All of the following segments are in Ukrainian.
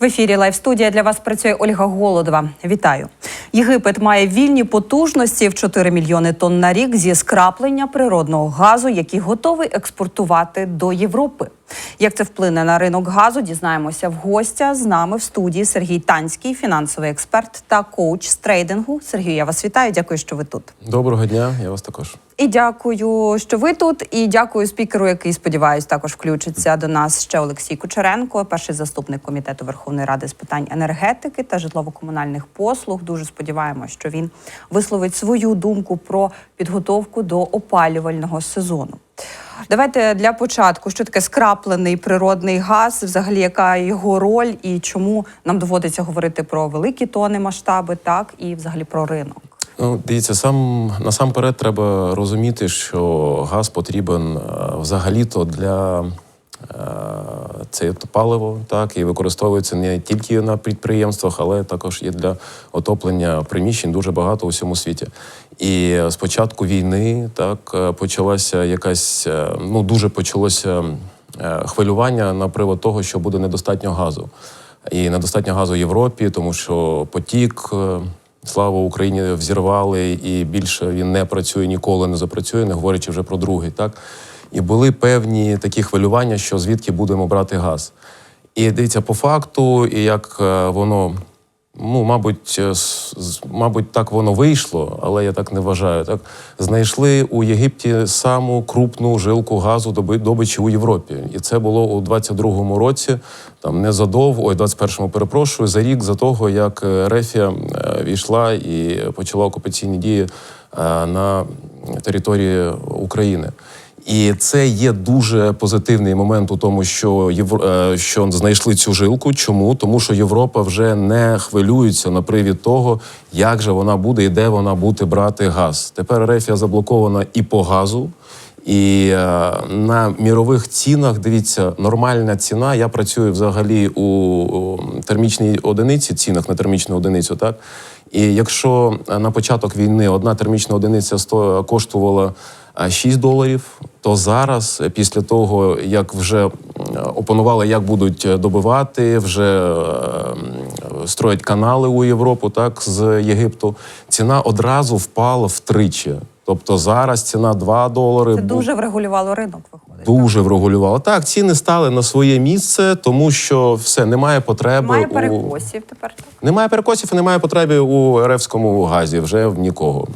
В ефірі Лайв студія для вас працює Ольга Голодова. Вітаю. Єгипет має вільні потужності в 4 мільйони тонн на рік зі скраплення природного газу, який готовий експортувати до Європи. Як це вплине на ринок газу? Дізнаємося в гостя з нами в студії Сергій Танський, фінансовий експерт та коуч з трейдингу. Сергій, я вас вітаю. Дякую, що ви тут. Доброго дня, я вас також. І дякую, що ви тут. І дякую спікеру, який сподіваюсь, також включиться до нас ще Олексій Кучеренко, перший заступник комітету Верховної Ради з питань енергетики та житлово-комунальних послуг. Дуже сподіваємося, що він висловить свою думку про підготовку до опалювального сезону. Давайте для початку, що таке скраплений природний газ, взагалі яка його роль і чому нам доводиться говорити про великі тони масштаби, так і взагалі про ринок. Ну, дивіться, сам насамперед треба розуміти, що газ потрібен е, взагалі-то для е, це паливо, так і використовується не тільки на підприємствах, але також і для отоплення приміщень дуже багато у всьому світі. І з початку війни так е, почалася якась ну дуже почалося хвилювання на привод того, що буде недостатньо газу. І недостатньо газу в Європі, тому що потік. Слава Україні взірвали, і більше він не працює ніколи не запрацює, не говорячи вже про другий. Так і були певні такі хвилювання, що звідки будемо брати газ. І дивіться, по факту, і як е, воно, ну, мабуть, е, з- мабуть, так воно вийшло, але я так не вважаю. Так знайшли у Єгипті саму крупну жилку газу доби- добичі у Європі. І це було у 22-му році, там незадовго, ой, 21-му, перепрошую, за рік за того, як е, Рефія е, війшла і почала окупаційні дії на території України. І це є дуже позитивний момент у тому, що Євро... е, що знайшли цю жилку. Чому? Тому що Європа вже не хвилюється на привід того, як же вона буде і де вона буде брати газ. Тепер Рефія заблокована і по газу. І е, на мірових цінах дивіться, нормальна ціна. Я працюю взагалі у, термічній одиниці, цінах на термічну одиницю, так. І якщо е, на початок війни одна термічна одиниця сто- коштувала е, 6 доларів, то зараз, е, після того, як вже опанували, як будуть е, добивати, вже е, строять канали у Європу, так, з Єгипту, ціна одразу впала втричі. Тобто зараз ціна 2 долари. Це дуже врегулювало ринок. Виходить. Дуже врегулювало. Так, ціни стали на своє місце, тому що все немає потреби Немає у перекосів тепер. Так? немає перекосів і немає потреби у РФському газі вже в нікого.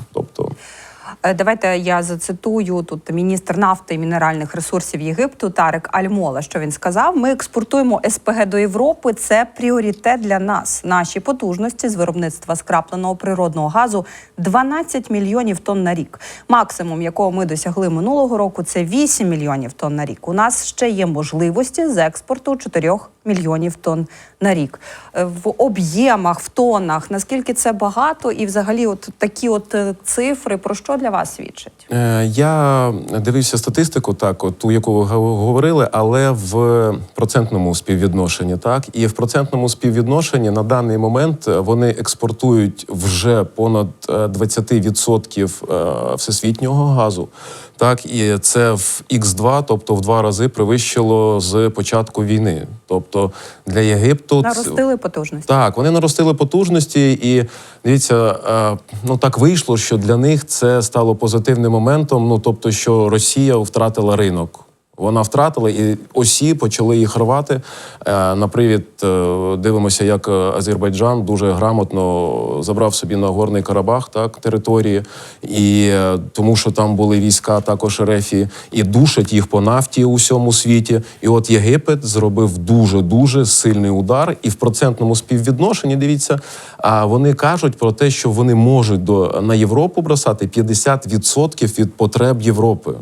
Е, Давайте я зацитую тут міністр нафти і мінеральних ресурсів Єгипту Тарик Альмола. Що він сказав? Ми експортуємо СПГ до Європи. Це пріоритет для нас. Наші потужності з виробництва скрапленого природного газу 12 мільйонів тонн на рік. Максимум, якого ми досягли минулого року, це 8 мільйонів тонн на рік. У нас ще є можливості з експорту 4 мільйонів тонн на рік. Е, В об'ємах, в тоннах, наскільки це багато, і взагалі, от такі от е, цифри, про що для вас свідчать? е, я дивився статистику, так, от ту, яку ви говорили, але в процентному співвідношенні. Так, і в процентному співвідношенні на даний момент вони експортують вже понад е, 20% е, всесвітнього газу. Так, і це в Х2, тобто в два рази перевищило з початку війни. Тобто для Єгипту це- Наростили потужності. Так, вони наростили потужності, і дивіться, е, ну так вийшло, що для них це стало позитивним моментом. Ну тобто, що Росія втратила ринок. Вона втратила, і осі почали їх рвати. Е, На привід е, дивимося, як е, Азербайджан дуже грамотно забрав собі на Горний Карабах так території, і тому, що там були війська також Рефі, і душать їх по нафті у всьому світі. І от Єгипет зробив дуже дуже сильний удар, і в процентному співвідношенні дивіться, а вони кажуть про те, що вони можуть до на Європу бросати 50% від потреб Європи.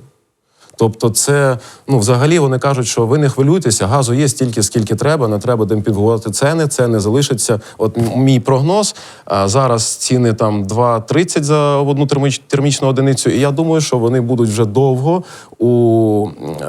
Тобто, це ну взагалі вони кажуть, що ви не хвилюйтеся, газу є стільки, скільки треба, не треба демпінгувати ціни, це не залишиться. От мій прогноз а, зараз ціни там 2,30 за одну терміч, термічну одиницю. І я думаю, що вони будуть вже довго у е,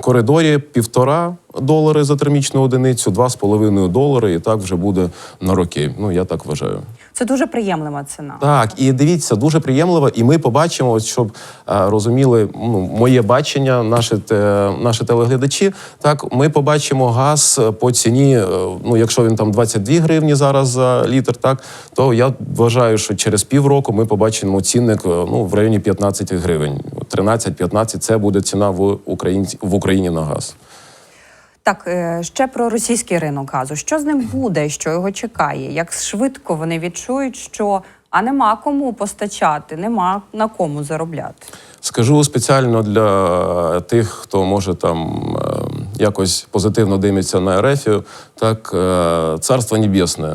коридорі півтора долари за термічну одиницю, 2,5 долари, і так вже буде на роки. Ну я так вважаю. Це дуже приємлива ціна. Так, і дивіться, дуже приємливо, і ми побачимо, щоб е, розуміли ну, моє бачення, наші, те, наші телеглядачі. Так, ми побачимо газ по ціні. е, Ну, якщо він там 22 гривні зараз за літр, так то я вважаю, що через півроку ми побачимо цінник е, ну, в районі 15 гривень. 13-15 це буде ціна в Україні в Україні на газ. Так, е, ще про російський ринок газу. Що з ним буде? Що його чекає? Як швидко вони відчують, що а нема кому постачати, нема на кому заробляти? Скажу спеціально для тих, хто може там е, якось позитивно дивиться на Ерефію. Так, е, царство небесне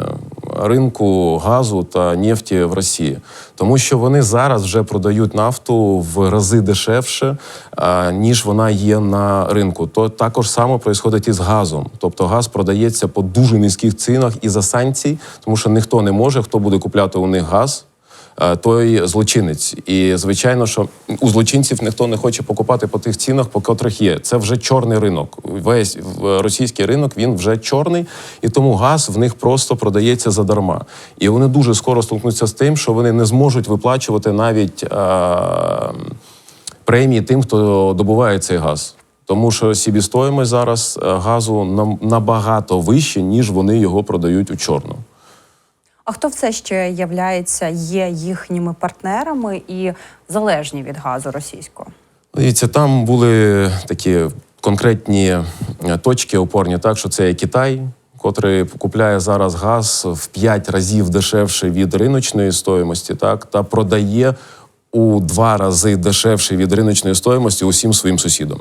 ринку газу та нефті в Росії, тому що вони зараз вже продають нафту в рази дешевше, е, ніж вона є на ринку. То також само відбувається і з газом. Тобто газ продається по дуже низьких цінах і за санкцій, тому що ніхто не може, хто буде купляти у них газ той злочинець. І звичайно, що у злочинців ніхто не хоче покупати по тих цінах, по котрих є. Це вже чорний ринок. Весь російський ринок він вже чорний, і тому газ в них просто продається задарма. І вони дуже скоро столкнуться з тим, що вони не зможуть виплачувати навіть е, премії тим, хто добуває цей газ. Тому що собівартість зараз е, газу набагато вище, ніж вони його продають у чорну. А хто все ще являється, є їхніми партнерами і залежні від газу російського? Дивіться, там були такі конкретні е, точки опорні, так що це є Китай, котрий купляє зараз газ в 5 разів дешевше від риночної стоїмості, так, та продає у два рази дешевше від риночної стоїмості усім своїм сусідам.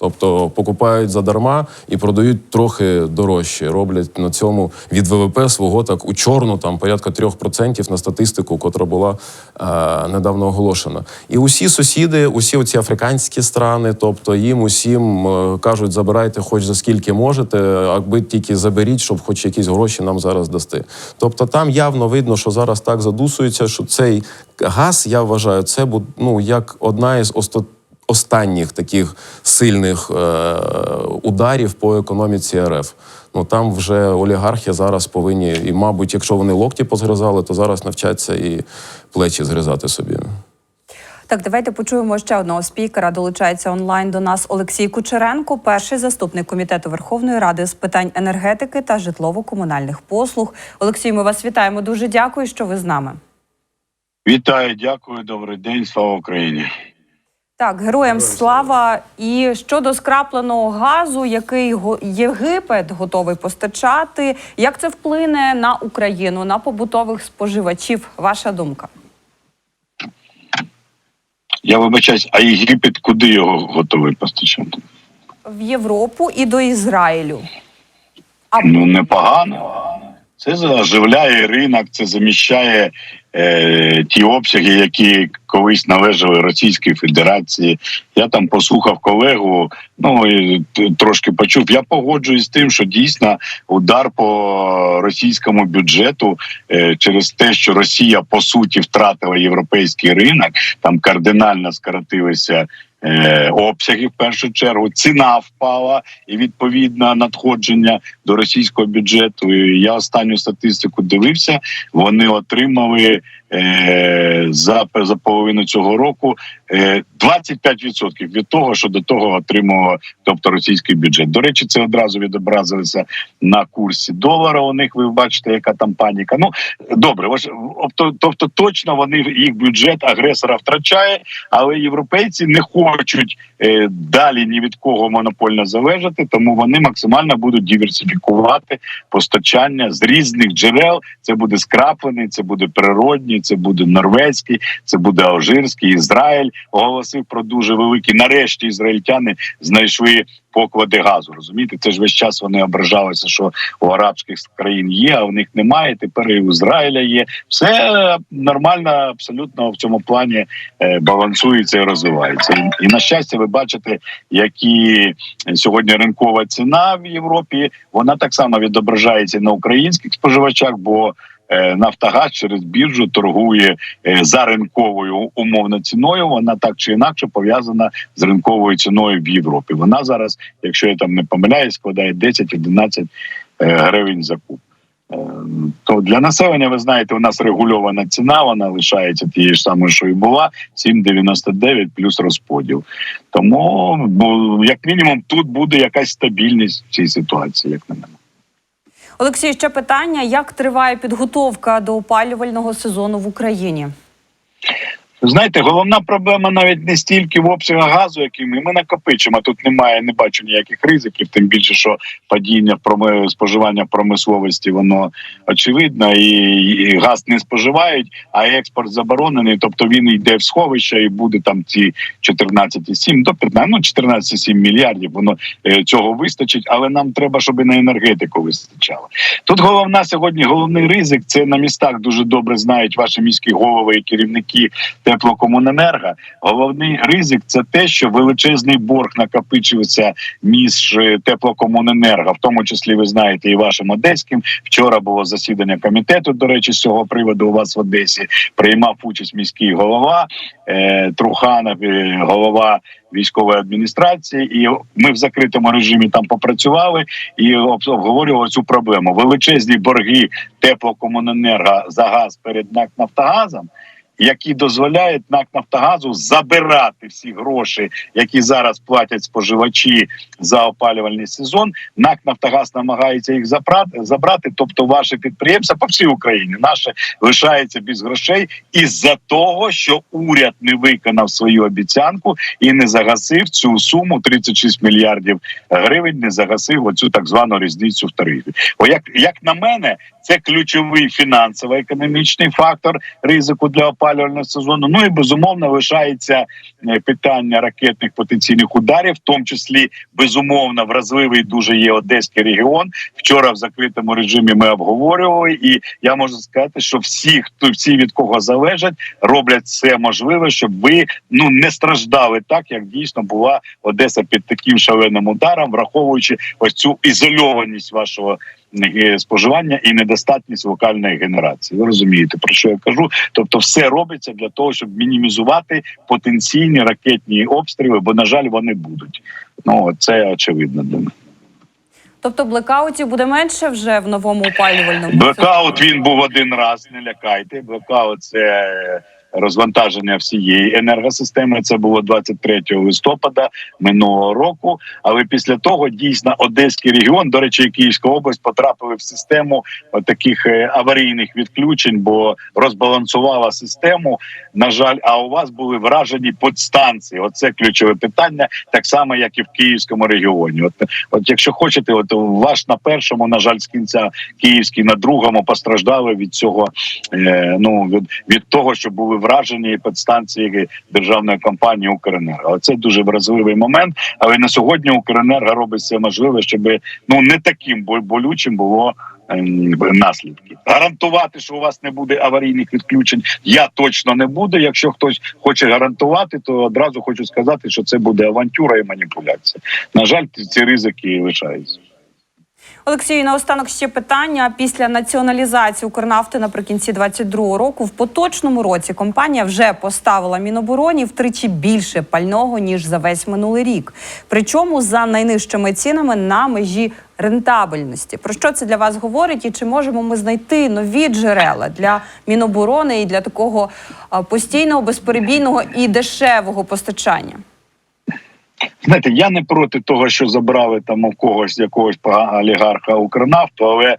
Тобто покупають задарма і продають трохи дорожче. Роблять на цьому від ВВП свого так у чорну, там порядка 3% на статистику, котра була е, недавно оголошена. І усі сусіди, усі оці африканські страни, тобто їм усім е, кажуть, забирайте хоч за скільки можете, аби тільки заберіть, щоб хоч якісь гроші нам зараз дасти. Тобто там явно видно, що зараз так задусується, що цей газ, я вважаю, це ну, як одна із остаточних останніх таких сильних е, ударів по економіці РФ. Ну там вже олігархи зараз повинні, і, мабуть, якщо вони локті позгризали, то зараз навчаться і плечі згризати собі. Так, давайте почуємо ще одного спікера. Долучається онлайн до нас Олексій Кучеренко, перший заступник комітету Верховної Ради з питань енергетики та житлово-комунальних послуг. Олексій, ми вас вітаємо. Дуже дякую, що ви з нами. Вітаю, дякую, добрий день, слава Україні. Так, героям слава. І щодо скрапленого газу, який Єгипет готовий постачати, як це вплине на Україну, на побутових споживачів? Ваша думка? Я вибачаюсь, а Єгипет куди його готовий постачати? В Європу і до Ізраїлю. А Ну непогано. Це оживляє ринок, це заміщає е, ті обсяги, які колись належали Російській Федерації. Я там послухав колегу, ну і трошки почув. Я погоджуюсь з тим, що дійсно удар по російському бюджету е, через те, що Росія по суті втратила європейський ринок, там кардинально скоротилися. Е, Обсяги в першу чергу ціна впала і відповідно надходження до російського бюджету. Я останню статистику дивився. Вони отримали за, за половину цього року е, 25% від того, що до того отримував, тобто російський бюджет. До речі, це одразу відобразилося на курсі долара. У них ви бачите, яка там паніка. Ну добре, тобто, тобто точно вони їх бюджет агресора втрачає, але європейці не хочуть е, далі ні від кого монопольно залежати, тому вони максимально будуть диверсифікувати постачання з різних джерел. Це буде скраплений, це буде природній, це буде норвезький, це буде алжирський. Ізраїль оголосив про дуже великі. Нарешті ізраїльтяни знайшли поклади газу. Розумієте, це ж весь час вони ображалися, що у арабських країн є, а в них немає. Тепер і у Ізраїля є. Все нормально, абсолютно в цьому плані е, балансується і розвивається. І, на щастя, ви бачите, які сьогодні ринкова ціна в Європі. Вона так само відображається на українських споживачах, бо Нафтогаз через біржу торгує е, за ринковою умовно ціною. Вона так чи інакше пов'язана з ринковою ціною в Європі. Вона зараз, якщо я там не помиляюсь, складає 10-11 е, гривень за куб. Е, То для населення, ви знаєте, у нас регульована ціна, вона лишається тією ж самою, що і була 7,99 плюс розподіл. Тому, ну, як мінімум, тут буде якась стабільність в цій ситуації, як на мене. Олексій, ще питання: як триває підготовка до опалювального сезону в Україні? Знаєте, головна проблема навіть не стільки в обсягах газу, який ми, накопичимо. Тут немає, не бачу ніяких ризиків, тим більше, що падіння споживання промисловості воно очевидно, і, і газ не споживають, а експорт заборонений. Тобто він йде в сховище і буде там ці 14,7 до 15, ну 14,7 мільярдів. Воно е, цього вистачить, але нам треба, щоб і на енергетику вистачало. Тут головна сьогодні головний ризик. Це на містах дуже добре знають ваші міські голови і керівники теплокомуненерго. Головний ризик це те, що величезний борг накопичується між е, теплокомуненерго, в тому числі ви знаєте, і вашим одеським. Вчора було засідання комітету. До речі, з цього приводу у вас в Одесі приймав участь міський голова е, Труханов, е, голова військової адміністрації, і ми в закритому режимі там попрацювали і обговорювали цю проблему. Величезні борги теплокомуненерго за газ перед НАК Нафтогазом. Які дозволяють НАК Нафтогазу забирати всі гроші, які зараз платять споживачі за опалювальний сезон. НАК Нафтогаз намагається їх забрати. Тобто, ваші підприємства по всій Україні наше лишається без грошей із-за того, що уряд не виконав свою обіцянку і не загасив цю суму 36 мільярдів гривень. Не загасив оцю так звану різницю в тарифі. О, як, як на мене, це ключовий фінансово-економічний фактор ризику для опалювального сезону. Ну і безумовно лишається е, питання ракетних потенційних ударів, в тому числі безумовно вразливий дуже є Одеський регіон. Вчора в закритому режимі ми обговорювали, і я можу сказати, що всі, хто всі від кого залежать, роблять все можливе, щоб ви ну не страждали так, як дійсно була Одеса під таким шаленим ударом, враховуючи ось цю ізольованість вашого споживання і недостатність локальної генерації. Ви розумієте, про що я кажу? Тобто, все робиться для того, щоб мінімізувати потенційні ракетні обстріли, бо на жаль, вони будуть. Ну це очевидно для мене. Тобто блекаутів буде менше вже в новому опалювальному Блекаут він був один раз. Не лякайте. Блекаут це розвантаження всієї енергосистеми. Це було 23 листопада минулого року. Але після того дійсно Одеський регіон, до речі, Київська область потрапили в систему таких е, аварійних відключень, бо розбалансувала систему. На жаль, а у вас були вражені подстанції. Оце ключове питання, так само як і в Київському регіоні. От, от якщо хочете, от ваш на першому, на жаль, з кінця київський на другому постраждали від цього. Е, ну від, від того, що були вражені підстанції державної компанії Укренерго. Це дуже вразливий момент. Але на сьогодні Укренерго робить все можливе, щоб ну не таким бо- болючим було. ем, Наслідки гарантувати, що у вас не буде аварійних відключень, я точно не буду. Якщо хтось хоче гарантувати, то одразу хочу сказати, що це буде авантюра і маніпуляція. На жаль, ці ризики лишаються. Олексію, наостанок ще питання. Після націоналізації Укрнафти наприкінці 22-го року в поточному році компанія вже поставила Мінобороні втричі більше пального ніж за весь минулий рік. Причому за найнижчими цінами на межі рентабельності. Про що це для вас говорить? І чи можемо ми знайти нові джерела для Міноборони і для такого постійного, безперебійного і дешевого постачання? Знаєте, я не проти того, що забрали там у когось якогось олігарха Укрнафту, але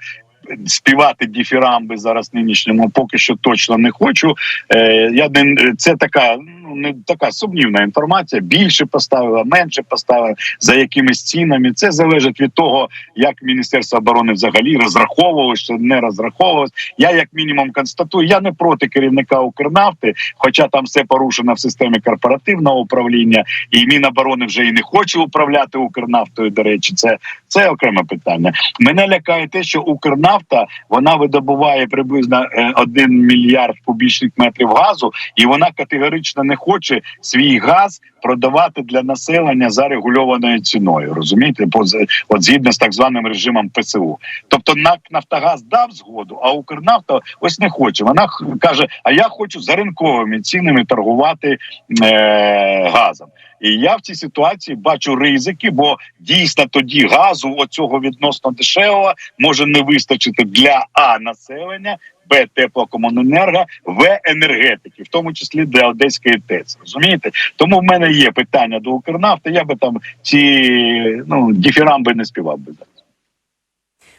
співати діфірамби зараз нинішньому поки що точно не хочу. Е, я не це така. Не така сумнівна інформація. Більше поставила, менше поставила за якимись цінами. Це залежить від того, як Міністерство оборони взагалі розраховувало, що не розраховувалось. Я як мінімум констатую, я не проти керівника Укрнафти, хоча там все порушено в системі корпоративного управління, і Міноборони вже і не хоче управляти Укрнафтою. До речі, це, це окреме питання. Мене лякає те, що Укрнафта вона видобуває приблизно е, 1 мільярд кубічних метрів газу, і вона категорично не хоче свій газ продавати для населення за регульованою ціною. Розумієте, от згідно з так званим режимом ПСУ. Тобто НАК Нафтогаз дав згоду, а Укрнафта ось не хоче. Вона каже: А я хочу за ринковими цінами торгувати е- газом. І я в цій ситуації бачу ризики, бо дійсно тоді газу оцього відносно дешевого може не вистачити для а населення, б теплокомуненерго, в енергетики, в тому числі для Одеської ТЕЦ. Розумієте? Тому в мене є питання до Укрнафти. Я би там ці ну діфірамби не співав би зараз.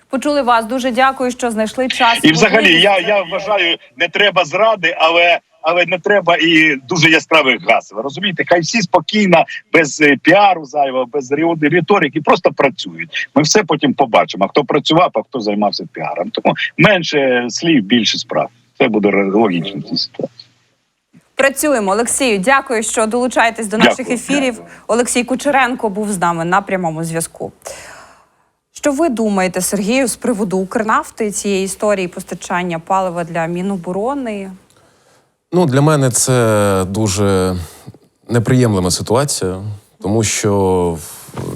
Почули вас. Дуже дякую, що знайшли час. І взагалі, я, я вважаю, не треба зради, але. Але не треба і дуже яскравих газ. Розумієте, хай всі спокійно, без е, піару зайвого, без риторики, просто працюють. Ми все потім побачимо. Хто працював, а хто займався піаром. Тому менше слів, більше справ. Це буде логічно в цій ситуації. Працюємо, Олексію. Дякую, що долучаєтесь до наших Дякую. ефірів. Олексій Кучеренко був з нами на прямому зв'язку. Що ви думаєте, Сергію, з приводу Укрнафти цієї історії постачання палива для Міноборони? Ну, для мене це дуже неприємлива ситуація, тому що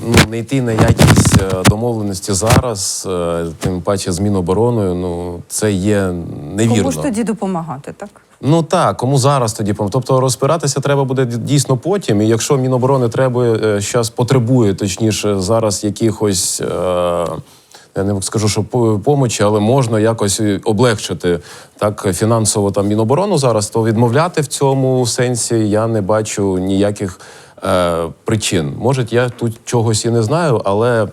ну, не йти на якісь е, домовленості зараз, е, тим паче з Мінобороною, ну це є невірно. Кому ж тоді допомагати, так? Ну так, кому зараз тоді Тобто розпиратися треба буде дійсно потім. І якщо Міноборони треба зараз потребує, точніше, зараз якихось. Е- я не скажу, що по- помочі, але можна якось облегшити облегчити так фінансово там Міноборону зараз, то відмовляти в цьому сенсі я не бачу ніяких е, причин. Може, я тут чогось і не знаю, але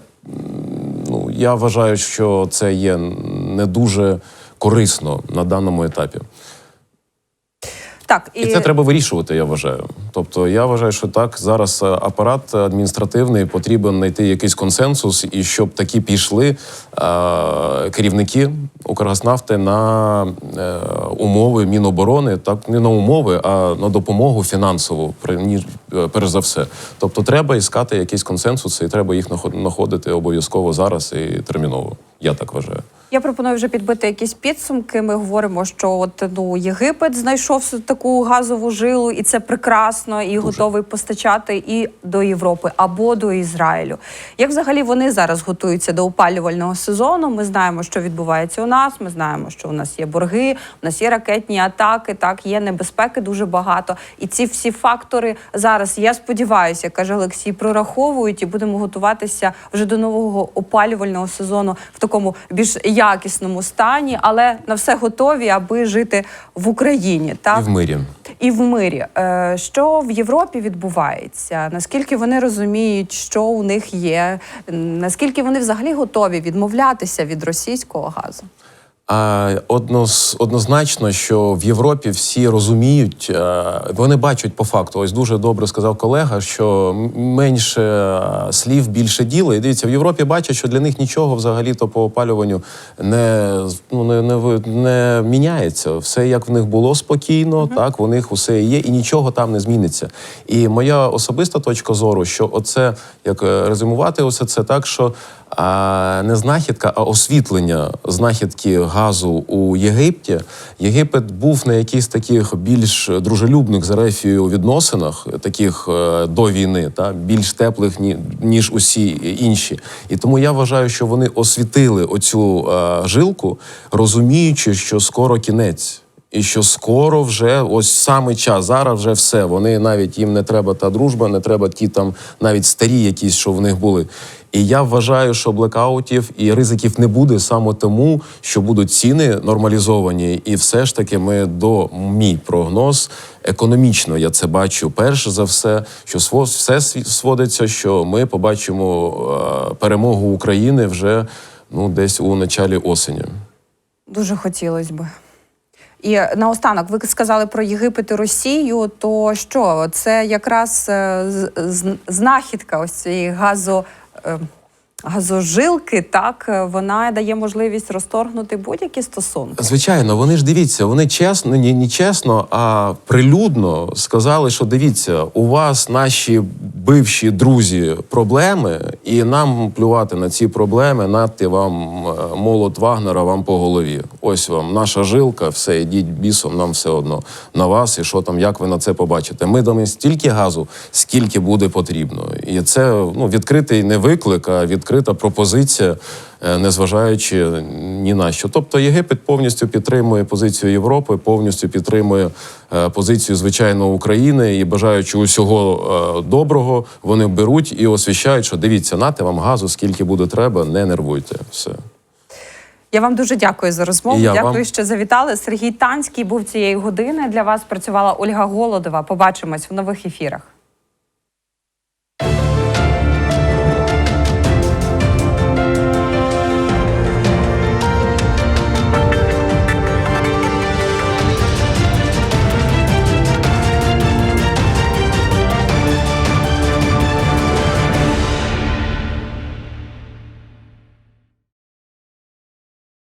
ну, я вважаю, що це є не дуже корисно на даному етапі. Так, І це треба вирішувати, я вважаю. Тобто, я вважаю, що так зараз е, апарат адміністративний потрібен знайти якийсь консенсус, і щоб такі пішли е, керівники Укргазнафти на е, умови Міноборони, так не на умови, а на допомогу фінансову, ніж, е, перш за все. Тобто, треба іскати якісь консенсуси, і треба їх наход- знаходити обов'язково зараз і терміново. Я так вважаю. Я пропоную вже підбити якісь підсумки. Ми говоримо, що от ну Єгипет знайшов таку газову жилу, і це прекрасно, і готовий постачати і до Європи або до Ізраїлю. Як взагалі вони зараз готуються до опалювального сезону? Ми знаємо, що відбувається у нас. Ми знаємо, що у нас є борги, у нас є ракетні атаки, так є небезпеки дуже багато. І ці всі фактори зараз, я сподіваюся, каже Олексій, прораховують і будемо готуватися вже до нового опалювального сезону в такому більш якісному стані, але на все готові, аби жити в Україні. Так І в мирі. і в мирі. Е, Що в Європі відбувається? Наскільки вони розуміють, що у них є? Наскільки вони взагалі готові відмовлятися від російського газу? А однозначно, що в Європі всі розуміють, е, вони бачать по факту. Ось дуже добре сказав колега, що менше е, слів, більше діла. І дивіться, в Європі бачать, що для них нічого взагалі-то по опалюванню не, ну, не, не, не міняється. Все як в них було спокійно, так у них усе є, і нічого там не зміниться. І моя особиста точка зору, що оце як е, резюмувати, усе це так, що а не знахідка, а освітлення знахідки газу у Єгипті. Єгипет був на якісь таких більш дружелюбних з Ерефією відносинах, таких е, до війни, та більш теплих ніж усі інші. І тому я вважаю, що вони освітили оцю е, жилку, розуміючи, що скоро кінець. І що скоро вже ось саме час. Зараз вже все. Вони навіть їм не треба та дружба, не треба ті там навіть старі, якісь, що в них були. І я вважаю, що блекаутів і ризиків не буде саме тому, що будуть ціни нормалізовані, і все ж таки ми до мій прогноз економічно. Я це бачу. Перш за все, що все сводиться, що ми побачимо е, перемогу України вже ну десь у началі осені. Дуже хотілося би. І наостанок, ви сказали про Єгипет і Росію. То що це якраз е, знахідка ось цієї газо. Газожилки, так е, вона дає можливість розторгнути будь-які стосунки. Звичайно, вони ж дивіться, вони чесно, ні, не чесно, а прилюдно сказали, що дивіться, у вас наші бивші друзі проблеми, і нам плювати на ці проблеми, надти вам е, молот Вагнера вам по голові. Ось вам наша жилка, все, ідіть бісом, нам все одно на вас, і що там, як ви на це побачите. Ми дамо стільки газу, скільки буде потрібно. І це ну, відкритий не виклик, а відкрита пропозиція, е, незважаючи ні на що. Тобто Єгипет повністю підтримує позицію Європи, повністю підтримує е, позицію звичайно України і бажаючи усього е, доброго, вони беруть і освіщають, що дивіться, нате вам газу, скільки буде треба, не нервуйте. Все. Я вам дуже дякую за розмову. Я Дякую, вам. що завітали. Сергій Танський був цієї години. Для вас працювала Ольга Голодова. Побачимось в нових ефірах.